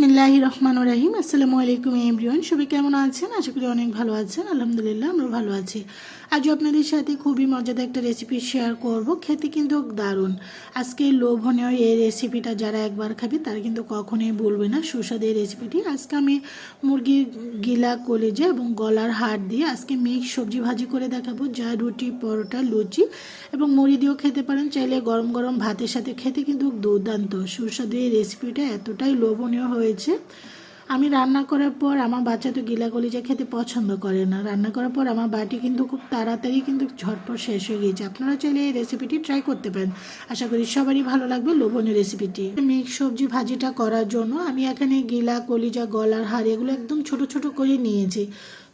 বিসমিল্লাহ রহমান রাহিম। আসসালামু আলাইকুম এমরিওয়ান সবাই কেমন আছেন? আশা করি অনেক ভালো আছেন। আলহামদুলিল্লাহ আমরা ভালো আছি। আজও আপনাদের সাথে খুবই মজাদার একটা রেসিপি শেয়ার করব। খেতে কিন্তু দারুণ। আজকে লোভনীয় এই রেসিপিটা যারা একবার খাবে, তারা কিন্তু কখনোই বলবে না। সুস্বাদু এই রেসিপিটি আজকে আমি মুরগির গিলা কলেজে এবং গলার হাড় দিয়ে আজকে মিক্স সবজি ভাজি করে দেখাবো। যা রুটি, পরোটা, লুচি এবং মুড়ি দিয়েও খেতে পারেন। চাইলে গরম গরম ভাতের সাথে খেতে কিন্তু দুর্দান্ত। সুস্বাদু এই রেসিপিটা এতটাই লোভনীয় হয়েছে। আমি রান্না করার পর আমার বাচ্চা তো গিলা কলিজা খেতে পছন্দ করে না। রান্না করার পর আমার বাটি কিন্তু খুব তাড়াতাড়ি কিন্তু ঝটপট শেষ হয়ে গিয়েছে। আপনারা চাইলে এই রেসিপিটি ট্রাই করতে পারেন। আশা করি সবারই ভালো লাগবে লোভনীয় রেসিপিটি মিক্স সবজি ভাজিটা করার জন্য আমি এখানে গিলা কলিজা গলার হাড় এগুলো একদম ছোট ছোট করে নিয়েছি।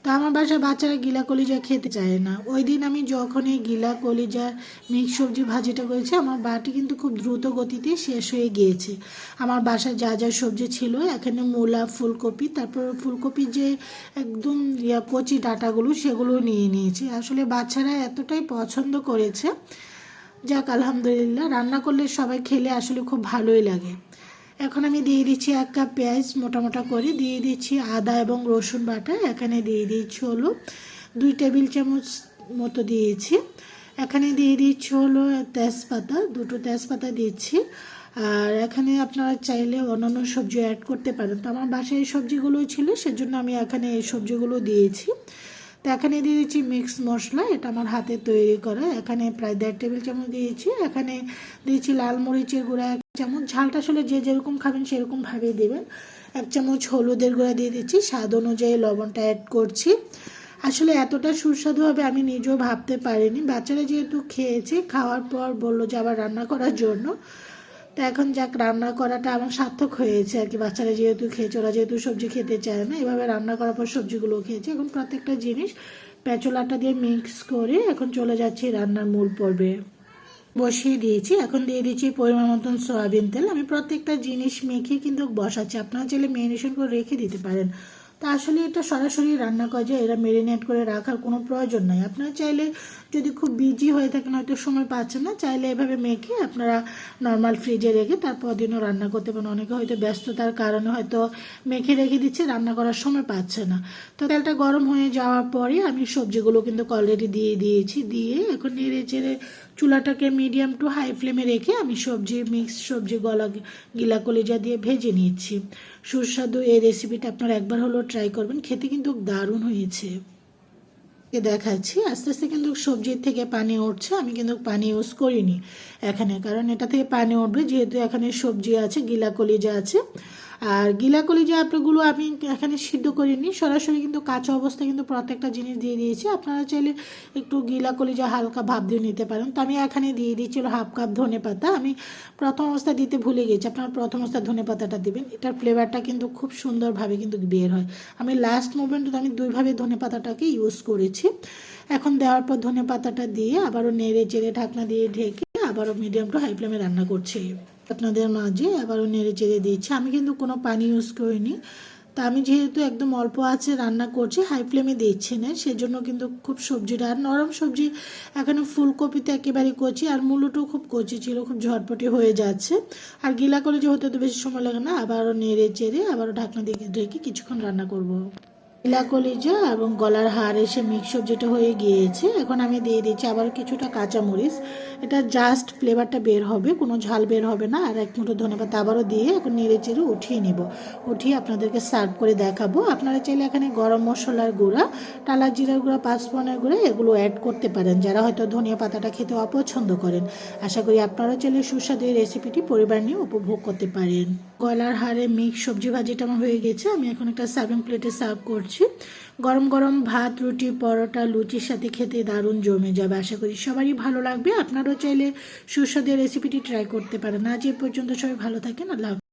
তো আমার বাসার বাচ্চারা গিলা কলিজা খেতে চায় না। ওই দিন আমি যখন এই গিলা কলিজা মিক্স সবজি ভাজিটা করেছি, আমার বাটি কিন্তু খুব দ্রুত গতিতে শেষ হয়ে গিয়েছে। আমার বাসায় যা যা সবজি ছিল, এখানে মূলা, ফুলকপি, তারপর ফুলকপির যে একদম ইয়া কচি ডাটাগুলো, সেগুলো নিয়ে নিয়েছি। আসলে বাচ্চারা এতটাই পছন্দ করেছে। যাক, আলহামদুলিল্লাহ, রান্না করলে সবাই খেলে আসলে খুব ভালোই লাগে। এখন আমি দিয়ে দিচ্ছি এক কাপ পেঁয়াজ মোটা মোটা করে, দিয়ে দিচ্ছি আদা এবং রসুন বাটা, এখানে দিয়ে দিচ্ছি হলো দুই টেবিল চামচ মতো দিয়েছি। এখানে দিয়ে দিচ্ছি হলো তেজপাতা, দুটো তেজপাতা দিচ্ছি। আর এখানে আপনারা চাইলে অন্যান্য সবজি অ্যাড করতে পারেন। তো আমার বাসায় এই সবজিগুলোই ছিল, সেজন্য আমি এখানে এই সবজিগুলো দিয়েছি। তো এখানে দিয়ে দিচ্ছি মিক্স মশলা, এটা আমার হাতে তৈরি করা। এখানে প্রায় দেড় টেবিল চামচ দিয়েছি। এখানে দিয়েছি লাল মরিচের গুঁড়া এক চামচ। ঝালটা আসলে যে যেরকম খাবেন সেরকমভাবেই দেবেন। এক চামচ হলুদের গুঁড়া দিয়ে দিচ্ছি। স্বাদ অনুযায়ী লবণটা অ্যাড করছি। আসলে এতটা সুস্বাদু হবে আমি নিজেও ভাবতে পারিনি। বাচ্চারা যেহেতু খেয়েছে, খাওয়ার পর বলল যে আবার রান্না করার জন্য। তো এখন যাক, রান্না করাটা আমার সার্থক হয়েছে আর কি। বাচ্চারা যেহেতু খেয়েছে, ওরা যেহেতু সবজি খেতে চায় না, এভাবে রান্না করার পর সবজিগুলো খেয়েছে। এখন প্রত্যেকটা জিনিস পেঁচলাটা দিয়ে মিক্স করে এখন চলে যাচ্ছি রান্নার মূল পর্বে। বসিয়ে দিয়েছি, এখন দিয়ে দিচ্ছি পরিমাণ মতন সয়াবিন তেল। আমি প্রত্যেকটা জিনিস মেখে কিন্তু বসাচ্ছি। আপনারা চাইলে মেরিনেশন করে রেখে দিতে পারেন। তা আসলে এটা সরাসরি রান্না করা যায়, এরা মেরিনেট করে রাখার কোনো প্রয়োজন নাই। আপনারা চাইলে যদি খুব বিজি হয়ে থাকেন, হয়তো সময় পাচ্ছেন না, চাইলে এভাবে মেখে আপনারা নর্মাল ফ্রিজে রেখে তারপর দিনও রান্না করতে পারেন। অনেকে হয়তো ব্যস্ততার কারণে হয়তো মেখে রেখে দিচ্ছে, রান্না করার সময় পাচ্ছে না। তো তেলটা গরম হয়ে যাওয়ার পরে আমি সবজিগুলো কিন্তু অলরেডি দিয়ে দিয়েছি, দিয়ে এখন নেড়ে চেড়ে চুলাটাকে মিডিয়াম টু হাই ফ্লেমে রেখে আমি সবজি মিক্স সবজি গলা গিলা কলিজা দিয়ে ভেজে নিচ্ছি। সুস্বাদু এই রেসিপিটা আপনারা একবার হলেও ট্রাই করবেন, খেতে কিন্তু দারুণ হয়েছে। দেখাচ্ছি, আস্তে আস্তে কিন্তু সবজির থেকে পানি উঠছে, আমি কিন্তু পানি ইউজ করিনি এখানে, কারণ এটা থেকে পানি উঠবে, যেহেতু এখানে সবজি আছে, গিলা কলিজা আছে। আর গিলা কলিজা আপনাগুলো আমি এখানে সিদ্ধ করিনি, সরাসরি কিন্তু কাঁচা অবস্থায় কিন্তু প্রত্যেকটা জিনিস দিয়ে দিয়েছি। আপনারা চাইলে একটু গিলা কলিজা হালকা ভাব দিয়ে নিতে পারেন। তো আমি এখানে দিয়ে দিয়েছিল হাফ কাপ ধনে পাতা। আমি প্রথম অবস্থা দিতে ভুলে গেছি, আপনারা প্রথম অবস্থা ধনে পাতাটা দিবেন। এটার ফ্লেভারটা কিন্তু খুব সুন্দরভাবে কিন্তু বের হয়। আমি লাস্ট মোমেন্টে আমি দুইভাবে ধনে পাতাটাকে ইউজ করেছি। এখন দেওয়ার পর ধনে পাতাটা দিয়ে আবারও নেড়ে চেড়ে ঢাকনা দিয়ে ঢেকে আবারও মিডিয়াম টু হাই ফ্লেমে রান্না করছি। আপনাদের মাঝে আবারও নেড়ে চেড়ে দিচ্ছি আমি কিন্তু কোনো পানি ইউজ করিনি। তা আমি যেহেতু একদম অল্প আছে রান্না করছি হাই ফ্লেমে দিচ্ছি না, সেজন্য কিন্তু খুব সবজিটা আর নরম সবজি এখানে ফুলকপিতে একেবারে কচি, আর মূলোটাও খুব কচি ছিল, খুব ঝটপটি হয়ে যাচ্ছে। আর গিলা করে যে হতে তো বেশি সময় লাগে না আবারও নেড়ে চেড়ে আবারও ঢাকনা দিয়ে ঢেকে কিছুক্ষণ রান্না করব। গিলা কলিজা এবং গলার হার এসে মিক্স যেটা হয়ে গিয়েছে, এখন আমি দিয়ে দিচ্ছি আবার কিছুটা কাঁচামরিচ। এটা জাস্ট ফ্লেভারটা বের হবে, কোনো ঝাল বের হবে না। আর এক মুঠো ধনেপাতা আবারও দিয়ে এখন নেড়ে চেড়ে উঠিয়ে নিব। উঠিয়ে আপনাদেরকে সার্ভ করে দেখাবো। আপনারা চাইলে এখানে গরম মশলার গুঁড়া টালা জিরার গুঁড়া, পাঁচফোড়নের গুঁড়া এগুলো অ্যাড করতে পারেন। যারা হয়তো ধনিয়া পাতাটা খেতে অপছন্দ করেন। আশা করি আপনারা চাইলে সুস্বাদু এই রেসিপিটি পরিবার নিয়ে উপভোগ করতে পারেন। গলার হারে মিক্স সবজি ভাজিটা আমার হয়ে গেছে। আমি এখন একটা সার্ভিং প্লেটে সার্ভ করছি। গরম গরম ভাত, রুটি, পরোটা, লুচির সাথে খেতে দারুণ জমে যাবে। আশা করি সবারই ভালো লাগবে। আপনারাও চাইলে সুস্বাদু রেসিপিটি ট্রাই করতে পারেন। আজ এ পর্যন্ত সবাই ভালো থাকেন। আল্লাহ।